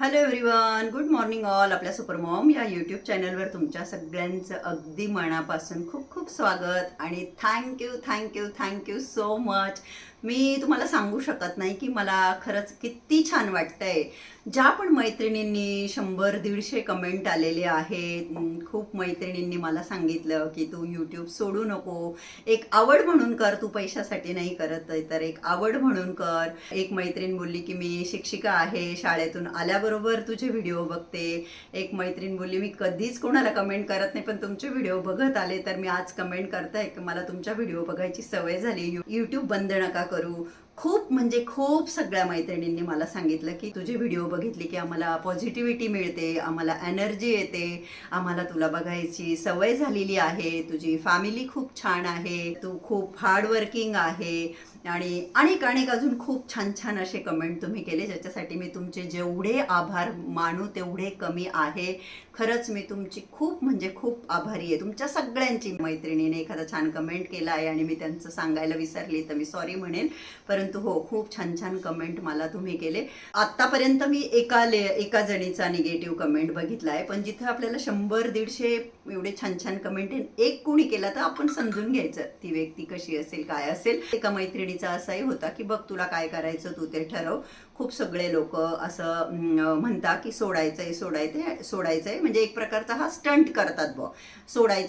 Hello everyone good morning all आपल्या supermom या YouTube चॅनलवर तुमच्या सगळ्यांचं अगदी मनापासून खूप खूप स्वागत आणि thank you thank you thank you so much मी तुम्हाला सांगू शकत नाही की मला खरंच किती छान वाटतंय. ज्या पण मैत्रिणींनी शंभर दीडशे कमेंट आलेले आहेत खूप मैत्रिणींनी मला सांगितलं की तू यूट्यूब सोडू नको. एक आवड म्हणून कर तू पैशासाठी नाही करत आहे तर एक आवड म्हणून कर. एक मैत्रीण बोलली की मी शिक्षिका आहे शाळेतून आल्याबरोबर तुझे व्हिडिओ बघते. एक मैत्रीण बोलली मी कधीच कोणाला कमेंट करत नाही पण तुमचे व्हिडिओ बघत आले तर मी आज कमेंट करताय की मला तुमच्या व्हिडिओ बघायची सवय झाली. यूट्यूब बंद नका करू. खूप म्हणजे खूप सगळ्या मैत्रिणींनी मला सांगितलं की तुझे व्हिडिओ बघितले की आम्हाला पॉझिटिव्हिटी मिळते आम्हाला एनर्जी येते आम्हाला तुला बघायची सवय झालेली आहे तुझी फॅमिली खूप छान आहे तू खूप हार्डवर्किंग आहे. आणि अनेक अनेक अजून खूप छान छान असे कमेंट तुम्ही केले ज्याच्यासाठी मी तुमचे जेवढे आभार मानू तेवढे कमी आहे. खरंच मी तुमची खूप म्हणजे खूप आभारी आहे. तुमच्या सगळ्यांची मैत्रिणीने एखादा छान कमेंट केला आहे आणि मी त्यांचं सांगायला विसरली तर मी सॉरी म्हणेन. परंतु हो खूप छान छान कमेंट मला तुम्ही केले. आत्तापर्यंत मी एका ले एका जणीचा निगेटिव्ह कमेंट बघितला आहे. पण जिथे आपल्याला शंभर दीडशे एवढे छान छान कमेंट एक कोणी केला तर आपण समजून घ्यायचं ती व्यक्ती कशी असेल काय असेल. एका मैत्रिणी मैत्रिणीचा असाही होता की बघ तुला काय करायचं तू ते ठरव. खूप सगळे लोक असं अं, म्हणतात की सोडायचंय सोडायचं आहे म्हणजे एक प्रकारचा हा स्टंट करतात बुवा.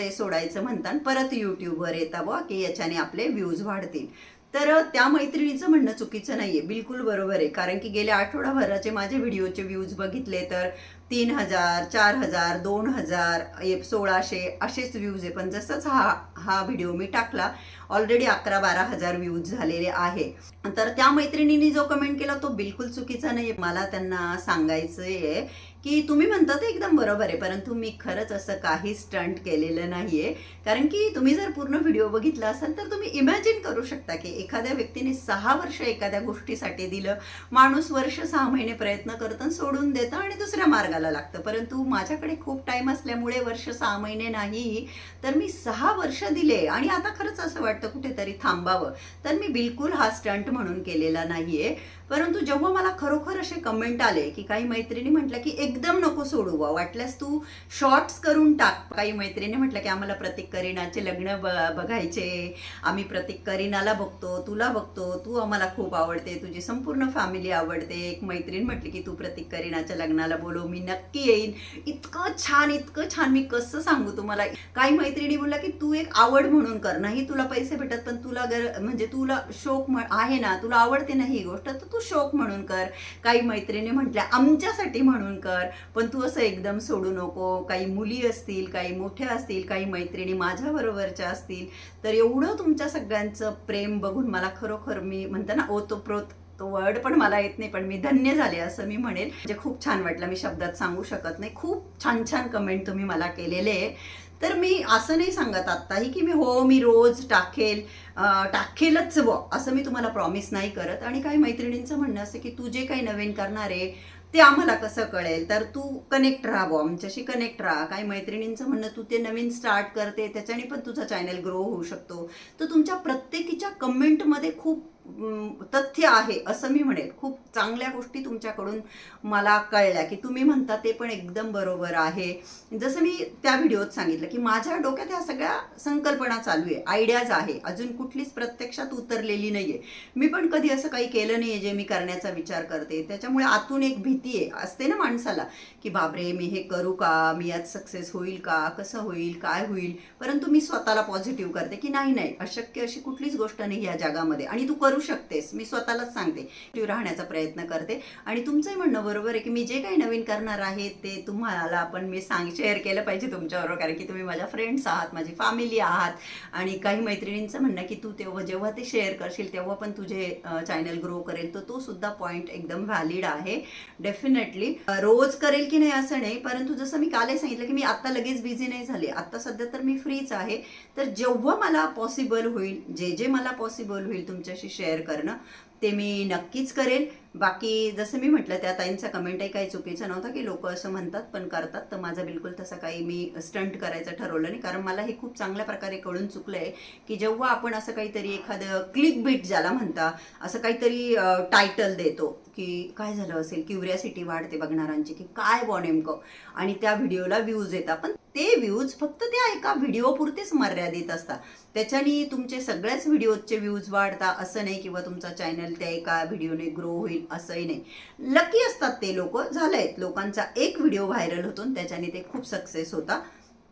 आहे सोडायचं म्हणतात. परत युट्यूबवर येता बुवा की याच्याने आपले व्ह्यूज वाढतील. तर त्या मैत्रिणीचं म्हणणं चुकीचं नाहीये. बिलकुल बरोबर आहे. कारण की गेल्या आठवडाभराचे माझे व्हिडिओचे व्ह्यूज बघितले तर तीन हजार चार हजार दोन हजार सोळाशे असेच व्ह्यूज आहे. पण जसंच हा हा व्हिडिओ मी टाकला ऑलरेडी अकरा बारा हजार व्ह्यूज झालेले आहे. तर त्या मैत्रिणींनी जो कमेंट केला तो बिलकुल चुकीचा नाही मला त्यांना सांगायचं आहे की तुम्ही म्हणता ते एकदम बरोबर आहे परंतु मी खरंच असं काही स्टंट केलेलं नाहीये. कारण की तुम्ही जर पूर्ण व्हिडिओ बघितला असाल तर तुम्ही इमॅजिन करू शकता की एखाद्या व्यक्तीने सहा वर्ष एखाद्या गोष्टीसाठी दिलं. माणूस वर्ष सहा महिने प्रयत्न करतं आणि सोडून देतं आणि दुसऱ्या मार्गाला लागतं. परंतु माझ्याकडे खूप टाइम असल्यामुळे वर्ष सहा महिने नाही तर मी सहा वर्ष दिले आणि आता खरंच असं वाटतं कुठेतरी थांबावं. तर मी बिलकुल हा स्टंट म्हणून केलेला नाहीये. परंतु जेव्हा मला खरोखर असे कमेंट आले की काही मैत्रिणी म्हटलं की एकदम नको सोडू बा वाटल्यास तू शॉर्ट्स करून टाक. काही मैत्रिणी म्हटलं की आम्हाला प्रतीक करीनाचे लग्न ब- बघायचे. आम्ही प्रतीक करीनाला बघतो तुला बघतो. तू आम्हाला खूप आवडते तुझी संपूर्ण फॅमिली आवडते. एक मैत्रीण म्हटली की तू प्रतीक करीनाच्या लग्नाला बोलव मी नक्की येईन. इतकं छान इतकं छान. मी कसं सांगू तुम्हाला? काही मैत्रिणी बोलला की तू एक आवड म्हणून कर. नाही तुला पैसे भेटत पण तुला गर म्हणजे तुला शोक आहे ना तुला आवडते ना ही गोष्ट तर तू शोक म्हणून कर काही मैत्रिणी म्हटल्या आमच्यासाठी म्हणून कर पण तू असं एकदम सोडू नको. काही मुली असतील काही मोठ्या असतील काही मैत्रिणी माझ्याबरोबरच्या असतील तर एवढं तुमच्या सगळ्यांचं प्रेम बघून मला खरोखर मी म्हणते ना ओतप्रोत तो वर्ड पण मला येत नाही पण मी धन्य झाले असं मी म्हणेल. म्हणजे खूप छान वाटलं मी शब्दात सांगू शकत नाही. खूप छान छान कमेंट तुम्ही मला केलेले. आहे तर मी असं नाही सांगत आत्ताही की मी हो मी रोज टाकेल टाकेलच व असं मी तुम्हाला प्रॉमिस नाही करत. आणि काही मैत्रिणींचं म्हणणं असं की तू जे काही नवीन करणार आहे ते आम्हाला कसं कळेल? तर तू कनेक्ट राहा आमच्याशी कनेक्ट राहा. काही मैत्रिणींचं म्हणणं तू ते नवीन स्टार्ट करते त्याच्याने पण तुझा चॅनल ग्रो होऊ शकतो. तर तुमच्या प्रत्येकीच्या कमेंटमध्ये खूप तथ्य आहे असं मी म्हणेल. खूप चांगल्या गोष्टी तुमच्याकडून मला कळल्या की तुम्ही म्हणता ते पण एकदम बरोबर आहे. जसं मी त्या व्हिडिओत सांगितलं की माझ्या डोक्यात ह्या सगळ्या संकल्पना चालू आहे आयडियाज आहे. अजून कुठलीच प्रत्यक्षात उतरलेली नाही आहे मी पण कधी असं काही केलं नाही आहे जे मी करण्याचा विचार करते. त्याच्यामुळे आतून एक भीती आहे असते ना माणसाला की बापरे मी हे करू का? मी यात सक्सेस होईल का? कसं होईल? काय होईल? परंतु मी स्वतःला पॉझिटिव्ह करते की नाही नाही. अशक्य अशी कुठलीच गोष्ट नाही या जगामध्ये. आणि तू करू शकतेस. मी स्वतःलाच सांगते. टिव्ह राहण्याचा प्रयत्न करते. आणि तुमचंही म्हणणं बरोबर आहे की मी जे काही नवीन करणार आहे ते तुम्हाला पण मी सांग शेअर केलं पाहिजे तुमच्याबरोबर. कारण की तुम्ही माझ्या फ्रेंड्स आहात माझी फॅमिली आहात. आणि काही मैत्रिणींचं म्हणणं की तू तेव्हा जेव्हा ते शेअर करशील तेव्हा पण तुझे चॅनल ग्रो करेल. तर तो सुद्धा पॉईंट एकदम व्हॅलिड आहे. डेफिनेटली रोज करेल की नाही असं नाही. परंतु जसं मी कालही सांगितलं की मी आता लगेच बिझी नाही झाले. आता सध्या तर मी फ्रीच आहे. तर जेव्हा मला पॉसिबल होईल जे जे मला पॉसिबल होईल तुमच्याशी शेअर करणं ते मी नक्कीच करेन. बाकी जसं मी म्हटलं त्या ताईंचा कमेंटही काही चुकीचा नव्हता की लोक असं म्हणतात पण करतात. तर माझं बिलकुल तसं काही मी स्टंट करायचं ठरवलं नाही. कारण मला हे खूप चांगल्या प्रकारे कळून चुकलं आहे की जेव्हा आपण असं काहीतरी एखादं क्लिक बीट ज्याला म्हणता असं काहीतरी टायटल देतो की काय झालं असेल? क्युरियासिटी वाढते बघणाऱ्यांची की काय बॉ नेमकं? आणि त्या व्हिडिओला व्ह्यूज येतात. पण ते व्ह्यूज फक्त त्या एका व्हिडिओपुरतेच मर्यादित असतात. त्याच्याने तुमचे सगळ्याच व्हिडिओचे व्ह्यूज वाढता असं नाही किंवा तुमचा चॅनल त्या एका व्हिडिओने ग्रो होईल असंही नाही. लकी असतात ते लोक. झालंय. लोकांचा एक व्हिडिओ व्हायरल होतो आणि त्याच्याने ते खूप सक्सेस होता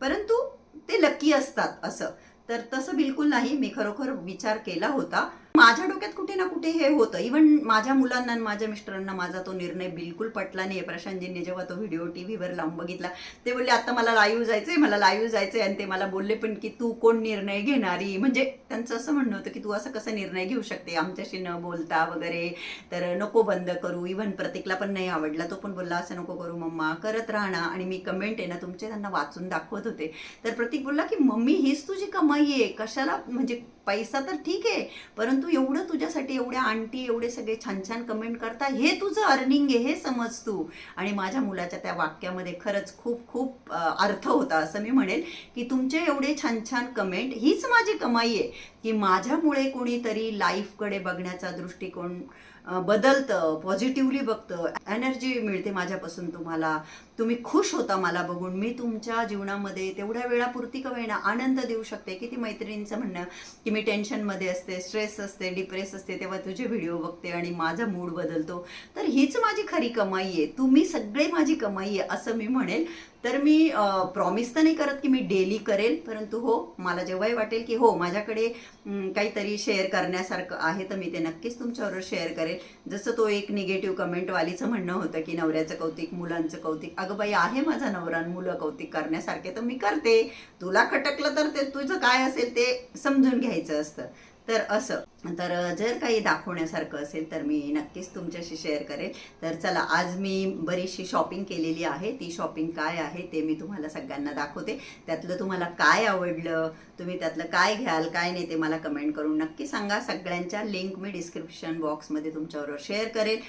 परंतु ते लकी असतात असं. तर तसं बिलकुल नाही. मी खरोखर विचार केला होता. माझ्या डोक्यात कुठे ना कुठे हे होतं. इव्हन माझ्या मुलांना आणि माझ्या मिस्टरांना माझा तो निर्णय बिलकुल पटला नाही प्रशांतजींनी जेव्हा तो व्हिडिओ टी व्हीवर लावून बघितला ते बोलले आता मला लाईव्ह जायचंय मला लाईव्ह जायचंय. आणि ते मला बोलले पण की तू कोण निर्णय घेणारी? म्हणजे त्यांचं असं म्हणणं होतं की तू असं कसं निर्णय घेऊ शकते? आमच्याशी न बोलता वगैरे तर नको बंद करू. इव्हन प्रतीकला पण नाही आवडला. तो पण बोलला असं नको करू मम्मा करत राहणार आणि मी कमेंट आहे ना तुमचे त्यांना वाचून दाखवत होते. तर प्रतीक बोलला की मम्मी हीच तुझी कमाई आहे. कशाला म्हणजे पैसा तर ठीक आहे परंतु एवढं तुझ्यासाठी एवढ्या आंटी एवढे सगळे छान छान कमेंट करता हे तुझं अर्निंग आहे हे समज तू. आणि माझ्या मुलाच्या त्या वाक्यामध्ये खरंच खूप खूप अर्थ होता असं मी म्हणेल की तुमचे एवढे छान छान कमेंट हीच माझी कमाई आहे की माझ्यामुळे कोणीतरी लाईफकडे बघण्याचा दृष्टिकोन बदलतं पॉझिटिव्हली बघतं एनर्जी मिळते माझ्यापासून तुम्हाला. तुम्ही खुश होता मला बघून. मी तुमच्या जीवनामध्ये तेवढ्या वेळापुरती का वेळा आनंद देऊ शकते? किती मैत्रिणींचं म्हणणं की मी टेन्शनमध्ये असते स्ट्रेस असते डिप्रेस असते तेव्हा तुझे व्हिडिओ बघते आणि माझा मूड बदलतो. तर हीच माझी खरी कमाई आहे. तुम्ही सगळे माझी कमाई आहे असं मी म्हणेल. तर मी प्रॉमिस तर नाही करत की मी डेली करेल परंतु हो मला जेव्हाही वाटेल की हो माझ्याकडे काहीतरी शेअर करण्यासारखं आहे तर मी ते नक्कीच तुमच्याबरोबर शेअर करेल. जसं तो एक निगेटिव्ह कमेंटवालीचं म्हणणं होतं की नवऱ्याचं कौतिक मुलांचं कौतिक. अगं बाई आहे माझा नवरा मुलं कौतिक करण्यासारखे तर मी करते. तुला खटकलं तर ते तुझं काय असेल ते समजून घ्यायचं असतं. तर असं. तर जर काही दाखवण्यासारखं असेल तर मी नक्कीच तुमच्याशी शेअर करेन. तर चला आज मी बरीचशी शॉपिंग केलेली आहे. ती शॉपिंग काय आहे ते मी तुम्हाला सगळ्यांना दाखवते. त्यातलं तुम्हाला काय आवडलं तुम्ही त्यातलं काय घ्याल काय नाही ते मला कमेंट करून नक्की सांगा. सगळ्यांच्या लिंक मी डिस्क्रिप्शन बॉक्समध्ये तुमच्याबरोबर शेअर करेल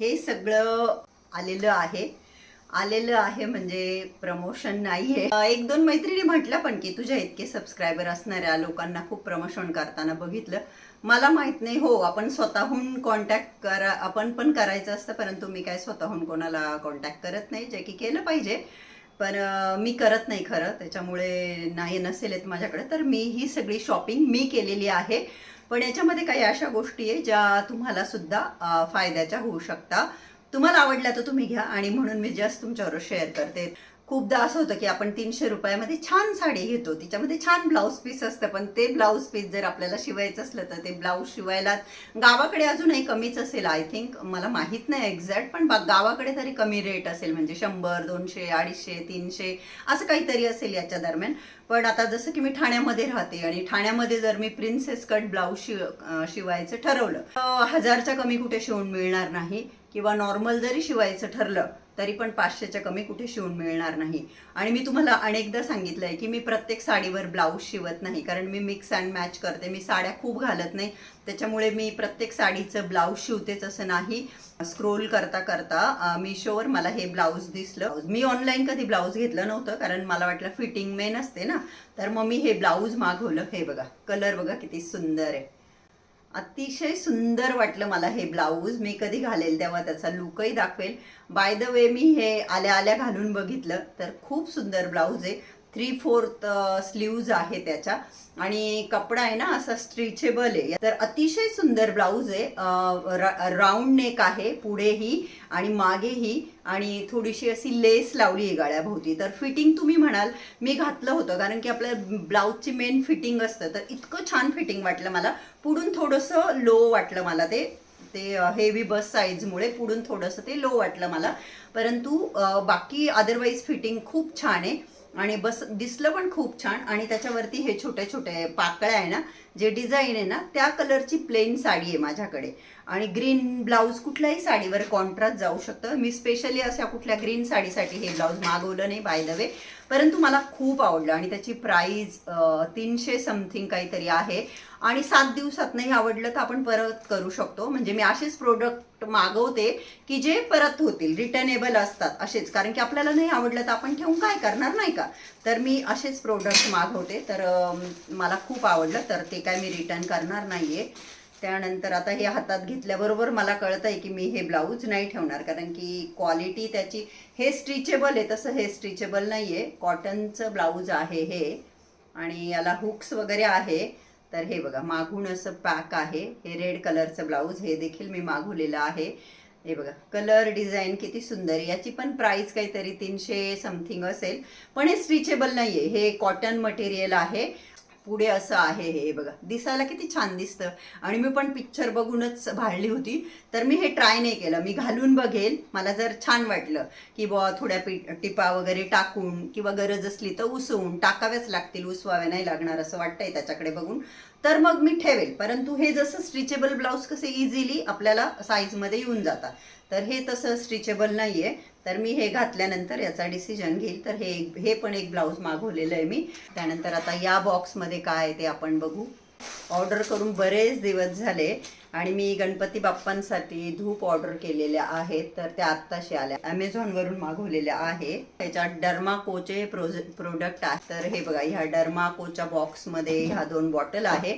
हे सगळं आलेलं आहे. आलेलं आहे म्हणजे प्रमोशन नाहीये. एक दोन मैत्रिणी म्हटलं पण की तुझ्या इतके सबस्क्रायबर असणाऱ्या लोकांना खूप प्रमोशन करताना बघितलं. मला माहीत नाही हो आपण स्वतःहून कॉन्टॅक्ट करा आपण पण करायचं असतं परंतु मी काय स्वतःहून कोणाला कॉन्टॅक्ट करत नाही जे की केलं पाहिजे. पण मी करत नाही खरं त्याच्यामुळे नाही नसेल येत माझ्याकडे. तर मी ही सगळी शॉपिंग मी केलेली आहे. पण याच्यामध्ये काही अशा गोष्टी आहे ज्या तुम्हाला सुद्धा फायद्याच्या होऊ शकता. तुम्हाला आवडला तर तुम्ही घ्या आणि म्हणून मी जस्ट तुमच्यावर शेअर करते. खूपदा असं होतं की आपण तीनशे रुपयामध्ये छान साडी घेतो. तिच्यामध्ये छान ब्लाऊज पीस असतं पण ते ब्लाऊज पीस जर आपल्याला शिवायचं असलं तर ते ब्लाऊज शिवायला गावाकडे अजूनही कमीच असेल. आय थिंक मला माहीत नाही एक्झॅक्ट पण गावाकडे तरी कमी रेट असेल. म्हणजे शंभर दोनशे अडीचशे तीनशे असं काहीतरी असेल याच्या दरम्यान. पण आता जसं की मी ठाण्यामध्ये राहते आणि ठाण्यामध्ये जर मी प्रिन्सेस कट ब्लाऊज शिव शिवायचं ठरवलं हजारच्या कमी कुठे शिवून मिळणार नाही. किंवा नॉर्मल जरी शिवायचं ठरलं तरी पण पाचशेच्या कमी कुठे शिवून मिळणार नाही. आणि मी तुम्हाला अनेकदा सांगितलं आहे की मी प्रत्येक साडीवर ब्लाऊज शिवत नाही कारण मी मिक्स अँड मॅच करते. मी साड्या खूप घालत नाही. त्याच्यामुळे मी प्रत्येक साडीचं ब्लाऊज शिवतेच असं नाही. स्क्रोल करता करता मिशोवर मला हे ब्लाऊज दिसलं. मी ऑनलाईन कधी ब्लाऊज घेतलं नव्हतं कारण मला वाटलं फिटिंग मेन असते ना. तर मग मी हे ब्लाऊज मागवलं. हे बघा कलर बघा किती सुंदर आहे. अतिशय सुंदर वाटलं मला हे ब्लाऊज. मी कधी घालेल तेव्हा त्याचा लुकही दाखवेल. बाय द वे मी हे आल्या आल्या घालून बघितलं. तर खूप सुंदर ब्लाऊज आहे. थ्री फोर्थ स्लीव्ज आहे त्याच्या. आणि कपडा आहे ना असा स्ट्रेचेबल आहे. तर अतिशय सुंदर ब्लाऊज आहे. राऊंड नेक आहे पुढेही आणि मागेही. आणि थोडीशी अशी लेस लावली आहे गाळ्याभोवती. तर फिटिंग तुम्ही म्हणाल मी घातलं होतं. कारण की आपल्या ब्लाऊजची मेन फिटिंग असतं. तर इतकं छान फिटिंग वाटलं मला. पुढून थोडंसं लो वाटलं मला ते. ते हेवी बस साईजमुळे पुढून थोडंसं ते लो वाटलं मला. परंतु बाकी अदरवाईज फिटिंग खूप छान आहे. आणि बस दिसलं पण खूप छान. आणि त्याच्यावरती हे छोटे छोटे पाकळ्या आहे ना जे डिझाईन आहे ना त्या कलरची प्लेन साडी आहे माझ्याकडे. आणि ग्रीन ब्लाऊज कुठल्याही साडीवर कॉन्ट्रास्ट जाऊ शकतं. मी स्पेशली अशा कुठल्या ग्रीन साडीसाठी हे ब्लाऊज मागवलं नाही बाय द वे परंतु मला खूप आवडलं आणि त्याची प्राईज तीनशे समथिंग काहीतरी आहे. आणि सात दिवसात नाही आवडलं तर आपण परत करू शकतो. म्हणजे मी असेच प्रोडक्ट मागवते की जे परत होतील रिटर्नेबल असतात असेच. कारण की आपल्याला नाही आवडलं तर आपण ठेवून काय करणार नाही का? तर मी असेच प्रोडक्ट मागवते. तर मला खूप आवडलं. तर ते काय मी रिटर्न करणार नाहीये. त्यानंतर आता हे हातात घेतल्याबरोबर मला कळत आहे की मी हे ब्लाऊज नाही ठेवणार कारण की क्वालिटी त्याची हे स्ट्रिचेबल आहे तसं हे स्ट्रिचेबल नाही आहे कॉटनचं ब्लाऊज आहे हे आणि याला हुक्स वगैरे आहे. तर हे बघा मागून असं पॅक आहे. हे रेड कलरचं ब्लाऊज हे देखील मी मागवलेलं आहे. हे बघा कलर डिझाईन किती सुंदर आहे. याची पण प्राईस काहीतरी तीनशे समथिंग असेल. पण हे स्ट्रिचेबल नाही आहे हे कॉटन मटेरियल आहे. पुढे असं आहे हे बघा. दिसायला किती छान दिसतं. आणि मी पण पिक्चर बघूनच भाळली होती. तर मी हे ट्राय नाही केलं. मी घालून बघेल. मला जर छान वाटलं की बुवा थोड्या पि टिपा वगैरे टाकून किंवा गरज असली तर उसवून टाकाव्याच लागतील उसवाव्या नाही लागणार असं वाटतंय त्याच्याकडे बघून. तर मग मी ठेवेल. परंतु हे जसं स्ट्रिचेबल ब्लाऊज कसे इझिली आपल्याला साईजमध्ये येऊन जातात. तर हे तसं स्ट्रिचेबल नाही आहे तर मी हे घातल्यानंतर याचा डिसिजन घेईल. तर हे हे पण एक ब्लाऊज मागवलेलं आहे मी. त्यानंतर आता या बॉक्समध्ये काय आहे ते आपण बघू. ऑर्डर करून बरेच दिवस झाले आणि मी गणपती बाप्पांसाठी धूप ऑर्डर केलेल्या आहेत तर त्या आत्ताशी आल्या. ॲमेझॉनवरून मागवलेल्या आहे. त्याच्यात डर्माकोचे प्रोजे प्रोडक्ट आहे. तर हे बघा ह्या डर्माकोच्या बॉक्समध्ये ह्या दोन बॉटल आहे.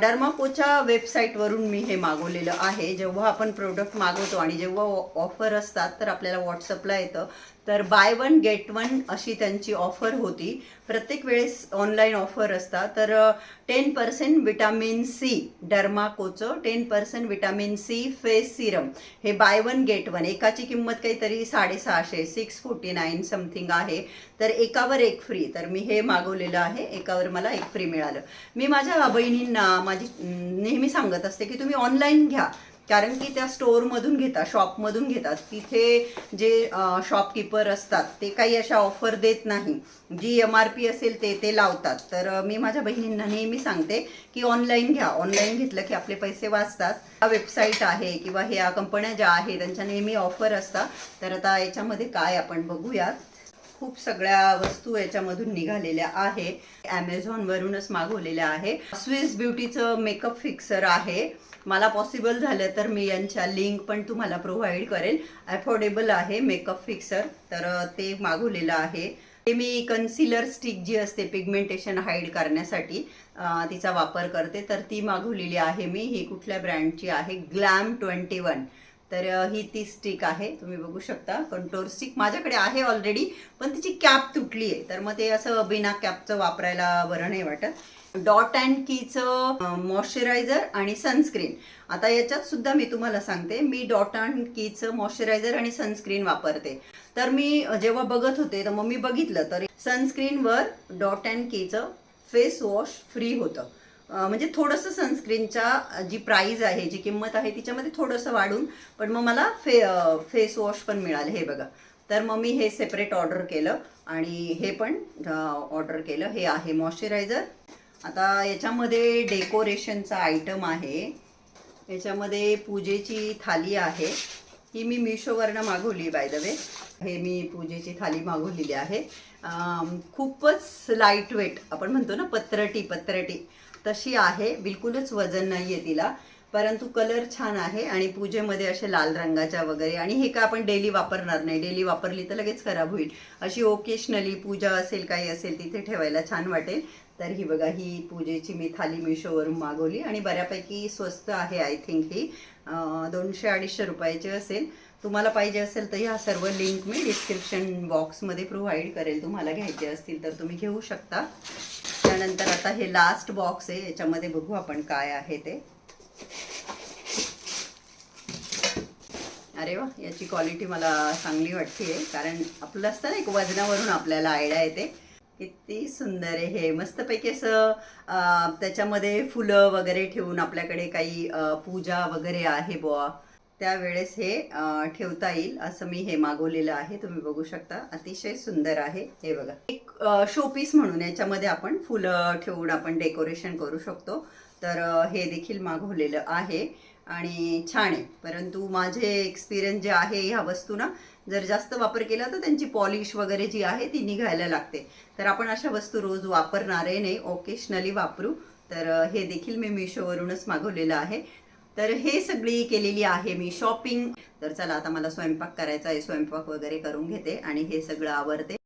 डर्माकोच्या वेबसाईटवरून मी हे मागवलेलं आहे. जेव्हा आपण प्रोडक्ट मागवतो आणि जेव्हा ऑफर असतात तर आपल्याला व्हॉट्सअपला येतं. तर बाय वन गेट वन अशी त्यांची ऑफर होती. प्रत्येक वेळेस ऑनलाईन ऑफर असतात. तर ten percent vitamin C डर्माकोचं ten percent vitamin C face serum हे बाय वन गेट वन एकाची किंमत काहीतरी साडेसहाशे सिक्स फोर्टी नाईन समथिंग आहे. तर एकावर एक फ्री तर मी हे मागवलेलं आहे. एकावर मला एक फ्री मिळालं. मी माझ्या बहिणींना माझी नेहमी सांगत असते की तुम्ही ऑनलाईन घ्या. कारण की त्या स्टोअरमधून घेतात शॉपमधून घेतात. तिथे जे शॉपकीपर असतात ते काही अशा ऑफर देत नाही. जी एम आर पी असेल ते ते लावतात. तर मी माझ्या बहिणींना नेहमी सांगते की ऑनलाईन घ्या. ऑनलाईन घेतलं की आपले पैसे वाचतात. हा वेबसाईट आहे किंवा ह्या कंपन्या ज्या आहेत त्यांच्या नेहमी ऑफर असतात. तर आता याच्यामध्ये काय आपण बघूयात. खूप सगळ्या वस्तू याच्यामधून निघालेल्या आहे. ॲमेझॉनवरूनच मागवलेल्या आहे. स्विस ब्युटीचं मेकअप फिक्सर आहे. मला पॉसिबल झालं तर मी यांच्या लिंक पण तुम्हाला प्रोव्हाइड करेल. अफोर्डेबल आहे मेकअप फिक्सर तर ते मागवलेलं आहे. ते मी कन्सिलर स्टिक जी असते पिगमेंटेशन हाईड करण्यासाठी तिचा वापर करते. तर ती मागवलेली आहे मी. ही कुठल्या ब्रँडची आहे? ग्लॅम ट्वेंटी वन तर ही ती स्टिक आहे. तुम्ही बघू शकता. कंटोर स्टिक माझ्याकडे आहे ऑलरेडी पण तिची कॅप तुटली आहे. तर मग ते असं बिना कॅपचं वापरायला बरं नाही वाटत. डॉट अँड कीचं मॉइश्चरायझर आणि सनस्क्रीन आता याच्यात सुद्धा मी तुम्हाला सांगते मी डॉट अँड कीचं मॉइश्चरायझर आणि सनस्क्रीन वापरते. तर मी जेव्हा बघत होते तर मग मी बघितलं तर सनस्क्रीनवर डॉट अँड कीचं फेस वॉश फ्री होतं. म्हणजे थोडंसं सनस्क्रीनच्या जी प्राईज आहे जी किंमत आहे तिच्यामध्ये थोडंसं वाढून पण मग मला फे फेस वॉश पण मिळालं. हे बघा. तर मग मी हे सेपरेट ऑर्डर केलं आणि हे पण ऑर्डर केलं. हे आहे मॉइश्चरायझर आता याच्यामध्ये डेकोरेशनचा आयटम आहे. याच्यामध्ये पूजेची थाली आहे. ही मी मिशोवरनं मागवली बाय द वे हे मी पूजेची थाली मागवलेली आहे. खूपच लाइट वेट आपण म्हणतो ना पत्रटी पत्रटी. तशी आहे. बिलकुलच वजन नाही आहे तिला. परंतु कलर छान आहे आणि पूजेमध्ये असे लाल रंगाच्या वगैरे आणि हे का आपण डेली वापरणार नाही. डेली वापरली तर लगेच खराब होईल. अशी ओकेशनली पूजा असेल काही असेल तिथे ठेवायला छान वाटेल. तर ही बघा ही पूजेची मी थाली मिशोवरून मागवली आणि बऱ्यापैकी स्वस्त आहे आय थिंक ही. दोनशे अडीचशे रुपयाची असेल. तुम्हाला पाहिजे असेल तर ह्या सर्व लिंक मी डिस्क्रिप्शन बॉक्समध्ये प्रोव्हाइड करेल. तुम्हाला घ्यायचे असतील तर तुम्ही घेऊ शकता. त्यानंतर आता हे लास्ट बॉक्स आहे याच्यामध्ये बघू आपण काय आहे ते. अरे वा याची क्वालिटी मला चांगली वाटते कारण आपलं असतं ना एक वजनावरून आपल्याला आयडिया येते. किती सुंदर आहे हे. मस्तपैकी असं त्याच्यामध्ये फुलं वगैरे ठेवून आपल्याकडे काही पूजा वगैरे आहे बुवा. त्यावेळेस हे ठेवता येईल असं मी हे मागवलेलं आहे. तुम्ही बघू शकता. अतिशय सुंदर आहे. हे बघा. एक शोपीस म्हणून याच्यामध्ये आपण फुलं ठेवून आपण डेकोरेशन करू शकतो. तर हे देखील मागवलेलं आहे. आणि छान आहे. परंतु माझे एक्सपिरियन्स जे आहे ह्या वस्तू ना जर जास्त वापर केला तर त्यांची पॉलिश वगैरे जी आहे ती निघायला लागते. तर आपण अशा वस्तू रोज वापरणारे नाही. ओकेशनली वापरू. तर हे देखील मी मिशोवरूनच मागवलेलं आहे. तर हे सगळी केलेली आहे मी शॉपिंग. तर चला आता मला स्वयंपाक करायचा आहे स्वयंपाक वगैरे करून घेते आणि हे सगळं आवरते.